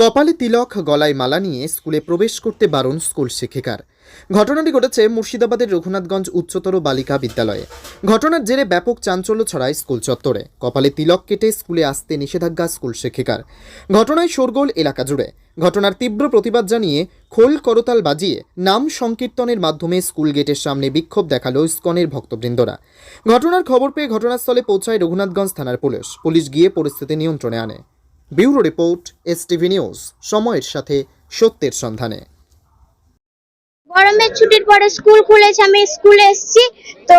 কপালে তিলক, গলায় মালা নিয়ে স্কুলে প্রবেশ করতে বারণ স্কুল শিক্ষিকার। ঘটনাটি ঘটেছে মুর্শিদাবাদের রঘুনাথগঞ্জ উচ্চতর বালিকা বিদ্যালয়ে। ঘটনার জেরে ব্যাপক চাঞ্চল্য ছড়ায় স্কুল চত্বরে। কপালে তিলক কেটে স্কুলে আসতে নিষেধাজ্ঞা স্কুল শিক্ষিকার। ঘটনায় শোরগোল এলাকা জুড়ে। ঘটনার তীব্র প্রতিবাদ জানিয়ে খোল করতাল বাজিয়ে নাম সংকীর্তনের মাধ্যমে স্কুল গেটের সামনে বিক্ষোভ দেখাল ইস্কনের ভক্তবৃন্দরা। ঘটনার খবর পেয়ে ঘটনাস্থলে পৌঁছায় রঘুনাথগঞ্জ থানার পুলিশ। পুলিশ গিয়ে পরিস্থিতি নিয়ন্ত্রণে আনে। Bureau report S TV news, সময়ের সাথে সত্যের সন্ধানে। গরমের ছুটির পরে স্কুল খুলেছে, আমি স্কুলে এসেছি, তো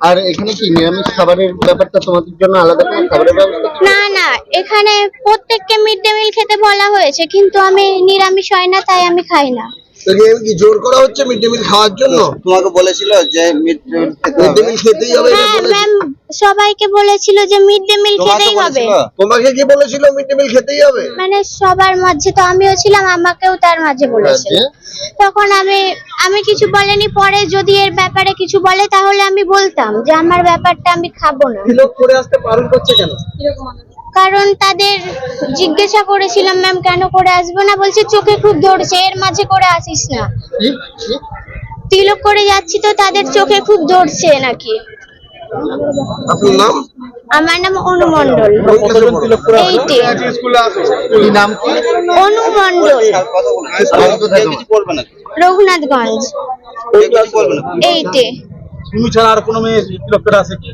আর এখানে কি নিরামিষ খাবারের ব্যাপারটা তোমাদের জন্য আলাদা কোনো খাবারের ব্যবস্থা না না এখানে প্রত্যেককে মিড ডে মিল খেতে বলা হয়েছে কিন্তু আমি নিরামিষ হয় না তাই আমি খাই না। কি জোর করা হচ্ছে মিড ডে মিল খাওয়ার জন্য? তোমাকে বলেছিল যে mid day meal mid day meal খেতেই হবে। হ্যাঁ ম্যাম সবাইকে বলেছিল যে মিড ডে মিল খেতেই হবে। তোমাকে কি বলেছিল মিড ডে মিল খেতেই হবে? মানে সবার মাঝে তো আমিও ছিলাম আমাকেও তার মাঝে বলেছিল। তখন আমি আমি কিছু বলেনি পরে যদি এর ব্যাপারে কিছু বলে তাহলে আমি বলতাম যে আমার ব্যাপারটা আমি খাব না। তিলক করে আসতে বারণ করছে কেন? কারণ তাদের জিজ্ঞাসা করেছিলাম ম্যাম কেন করে আসব না? বলছে চোখে খুব ধরছে এর মাঝে করে আসিস না? তিলক করে যাচ্ছি তো তাদের চোখে খুব ধরছে নাকি? আপনার নাম? আমার নাম অনুমন্ডল অনুমন্ডল রঘুনাথগঞ্জ এইটে। তুমি ছাড়া আর কোনো মেয়ে আসে কি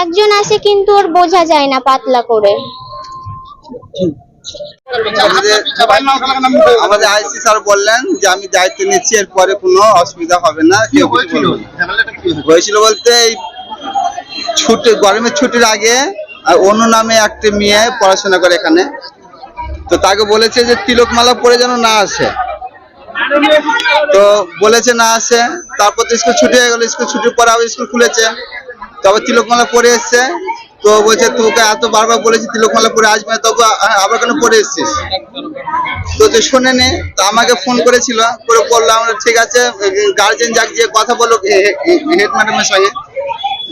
একজন আসে কিন্তু ওর বোঝা যায় না পাতলা করে। আমাদের আইসি স্যার বললেন যে আমি দায়িত্ব নিচ্ছি এরপরে কোনো অসুবিধা হবে না কেউ না। হয়েছিল বলতে এই ছুটি, গরমের ছুটির আগে অন্য নামে একটা মেয়ে পড়াশোনা করে এখানে। তো তাকে বলেছে যে তিলকমালা পরে যেন না আসে। তো বলেছে না আসে, তারপর তো স্কুল ছুটি হয়ে গেল, স্কুল ছুটির পরে আবার স্কুল খুলেছে। তবে তিলকমালা পরে এসছে। তো বলছে, তোকে এত বারবার বলেছি তিলকমালা পরে আসবে না, তবে আবার কেন পরে এসছিস? তো তুই শোনেনি, তো আমাকে ফোন করেছিল, করে বললাম, ঠিক আছে গার্জেন যাক, যে কথা বলো হেড ম্যাডামের সঙ্গে।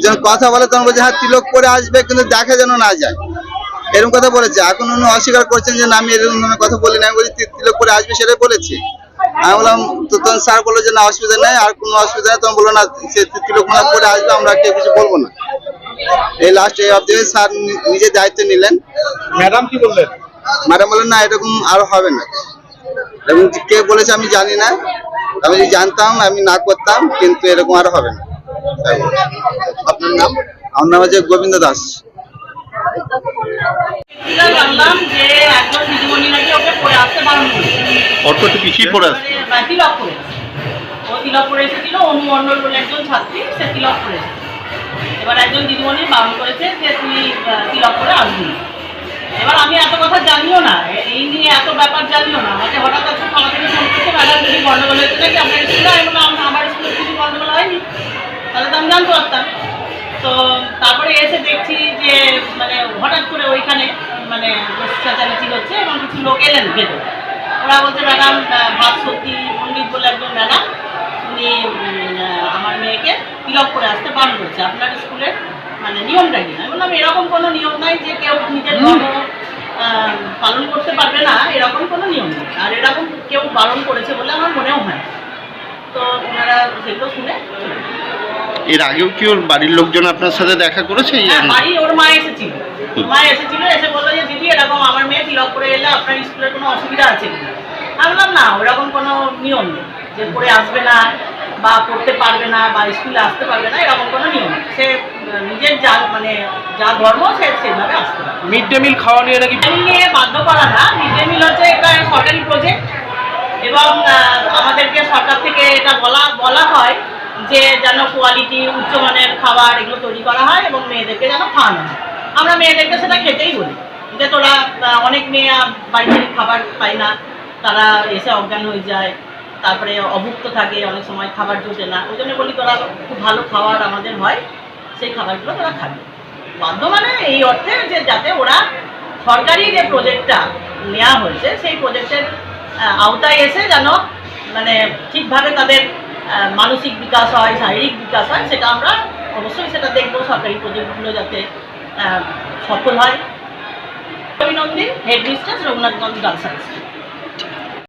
যখন কথা বলে তখন বলছে হ্যাঁ তিলক পরে আসবে কিন্তু দেখা যেন না যায়। এরকম কথা বলেছে। এখন উনি অস্বীকার করছেন যে না আমি এরকম ধরনের কথা বলি না আমি বলছি তিলক পরে আসবে সেটাই বলেছি। আমি বললাম তো তখন স্যার বলল যে না অসুবিধা নেই আর কোনো অসুবিধা নেই। তখন বলল না সে তিলক মালা পরে আসবে আমরা কেউ কিছু বলব না। এই লাস্ট এই অব্দি স্যার নি- নিজে দায়িত্ব নিলেন। ম্যাডাম কি বললেন? ম্যাডাম বললেন না এরকম আর হবে না। এবং কে বলেছে আমি জানি না। আমি যদি জানতাম আমি না করতাম কিন্তু এরকম আর হবে না। আপনার নাম? আমার নাম হচ্ছে গোবিন্দ দাস। পিছিয়ে পড়ে আসছে মানে তিলক করে ও তিলক করে এসেছিল অনুমণ্ডল বলে একজন ছাত্রী সে তিলক করে এবার একজন দিদিমণি বারণ করেছে যে তুই তিলক করে আসবি এবার আমি এত কথা জানিও না এই নিয়ে এত ব্যাপার জানিও না। আমাকে হঠাৎ থানা থেকে ফোন করছে ম্যাডাম যদি গন্ডগোল হয়েছে নাকি আপনার স্কুলে আমি বললাম "আম- আমার স্কুলে কিছু গন্ডগোল হয়নি তাহলে তো আমি জানতে পারতাম তো তারপরে এসে দেখছি যে মানে হঠাৎ করে ওইখানে মানে চেঁচামেচি হচ্ছে এবং কিছু লোক এলেন ভেতরে। ওরা বলছে ম্যাডাম ভাত সত্যি পণ্ডিত বলে একজন ম্যাডাম উনি আমার মেয়েকে তিলক করে আসতে বারণ করছে। আপনার স্কুলের মানে নিয়মটা কি? আমি বললাম এরকম কোনো নিয়ম নাই যে কেউ নিজের ধর্ম পালন করতে পারবে না। এরকম কোনো নিয়ম নেই। আর এরকম কেউ বারণ করেছে বলে আমার মনেও হয় তো ওনারা সেগুলো শুনে। এর আগেও কি ওর বাড়ির লোকজন আপনার সাথে দেখা করেছে? হ্যাঁ বাড়ি ওর মা এসেছিল। মা এসেছিল এসে বলল যে দিদি এরকম আমার মেয়ে তিলক করে এলে আপনার স্কুলের কোনো অসুবিধা আছে আমি বললাম না ওরকম কোনো নিয়ম নেই। যে পড়ে আসবে না বা পড়তে পারবে না বা স্কুলে আসতে পারবে না এরকম কোনো নিয়ম সে নিজের যা মানে যা ধর্ম সে সেভাবে আসতে পারে মিড ডে মিল খাওয়া নিয়ে নাকি মিড ডে মিল নিয়ে বাধ্য করা না। মিড ডে মিল হচ্ছে এটা সরকারি প্রজেক্ট এবং আমাদেরকে সরকার থেকে এটা বলা বলা হয় যে যেন কোয়ালিটি উচ্চমানের খাবার এগুলো তৈরি করা হয় এবং মেয়েদেরকে যেন খাওয়ানো হয়। আমরা মেয়েদেরকে সেটা খেতেই বলি যে তোরা অনেক মেয়ে বাড়িতে খাবার পায় না, তারা এসে অজ্ঞান হয়ে যায়, তারপরে অভুক্ত থাকে, অনেক সময় খাবার জোটে না। ওই জন্য বলি তোরা খুব ভালো খাবার আমাদের হয় সেই খাবারগুলো তোরা খাবি। বাধ্য মানে এই অর্থে যে যাতে ওরা সরকারি যে প্রজেক্টটা নেওয়া হয়েছে, সেই প্রজেক্টের আওতায় এসে যেন মানে ঠিকভাবে তাদের মানসিক বিকাশ হয়, শারীরিক বিকাশ হয়, সেটা আমরা অবশ্যই সেটা দেখব সরকারি প্রজেক্টগুলো যাতে সফল হয়। অভিনন্দিন head mister Raghunathganj girls high school